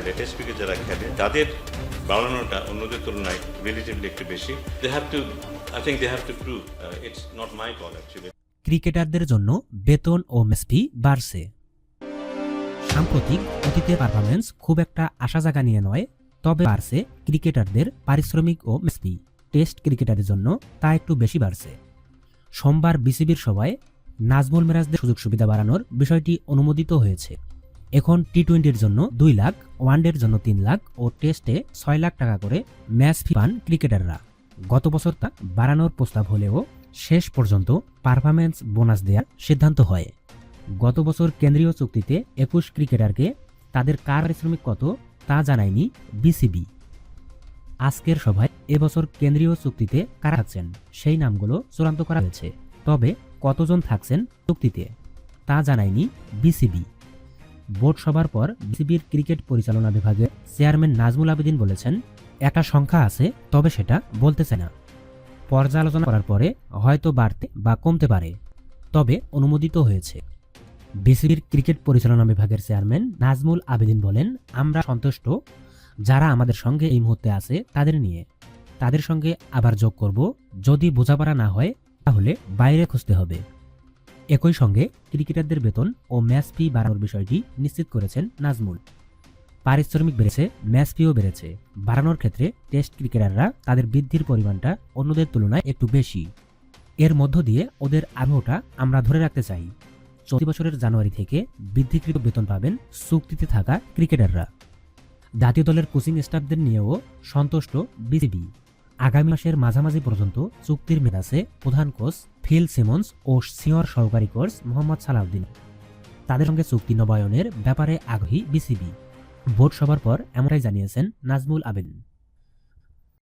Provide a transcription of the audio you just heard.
খেলে test cricket যারা খেলে তাদের বাড়ানোটা অন্যদের তুলনায় রিলেটিভলি একটু বেশি। They have to I think they have to prove it's not my call actually ক্রিকেটারদের জন্য বেতন ও মেসপি বাড়ছে। সাম্প্রতিক অতীতের পারফরমেন্স খুব একটা আশা জাগা নিয়ে নয়, তবে বাড়ছে ক্রিকেটারদের পারিশ্রমিক ও মেসপি। টেস্ট ক্রিকেটারের জন্য তা একটু বেশি বাড়ছে। সোমবার বিসিবির সভায় নাজমুল মেরাজদের সুযোগ সুবিধা বাড়ানোর বিষয়টি অনুমোদিত হয়েছে। এখন টি টোয়েন্টির জন্য দুই লাখ, ওয়ানডের জন্য তিন লাখ ও টেস্টে ছয় লাখ টাকা করে ম্যাচ ফি পান ক্রিকেটাররা। গত বছর তা বাড়ানোর প্রস্তাব হলেও শেষ পর্যন্ত পারফরমেন্স বোনাস দেওয়ার সিদ্ধান্ত হয়। গত বছর কেন্দ্রীয় চুক্তিতে একুশ ক্রিকেটারকে তাদের কার পারিশ্রমিক কত তা জানায়নি বিসিবি আজকের সভায় এবছর কেন্দ্রীয় চুক্তিতে কারা থাকছেন সেই নামগুলো চূড়ান্ত করা হয়েছে। তবে কতজন থাকছেন চুক্তিতে তা জানায়নি বিসিবি বোর্ড সভার পর বিসিবির ক্রিকেট পরিচালনা বিভাগের চেয়ারম্যান নাজমুল আবেদিন বলেছেন, একটা সংখ্যা আছে, তবে সেটা বলতেছে না। পর্যালোচনা করার পরে হয়তো বাড়তে বা কমতে পারে, তবে অনুমোদিত হয়েছে। বিসিবির ক্রিকেট পরিচালনা বিভাগের চেয়ারম্যান নাজমুল আবেদিন বলেন, আমরা সন্তুষ্ট। যারা আমাদের সঙ্গে এই মুহূর্তে আছে, তাদের নিয়ে। তাদের সঙ্গে আবার যোগ করব। যদি বোঝাপড়া না হয়, তাহলে বাইরে খুঁজতে হবে। একই সঙ্গে ক্রিকেটারদের বেতন ও ম্যাচ ফি বাড়ানোর বিষয়টি নিশ্চিত করেছেন নাজমুল। পারিশ্রমিক বেড়েছে, ম্যাচ ফিও বেড়েছে। বাড়ানোর ক্ষেত্রে টেস্ট ক্রিকেটাররা তাদের বৃদ্ধির পরিমাণটা অন্যদের তুলনায় একটু বেশি। এর মধ্য দিয়ে ওদের আগ্রহটা আমরা ধরে রাখতে চাই। চলতি বছরের জানুয়ারি থেকে বৃদ্ধিকৃত বেতন পাবেন চুক্তিতে থাকা ক্রিকেটাররা। জাতীয় দলের কোচিং স্টাফদের নিয়েও সন্তুষ্ট বিসিবি। আগামী মাসের মাঝামাঝি পর্যন্ত চুক্তির মেয়াদ প্রধান কোচ ফিল সিমন্স ও সিওর সহকারী কোচ মোহাম্মদ সালাউদ্দিন। তাদের সঙ্গে চুক্তি নবায়নের ব্যাপারে আগ্রহী বিসিবি। ভোট সবার পর এমনটাই জানিয়েছেন নাজমুল আবেদিন।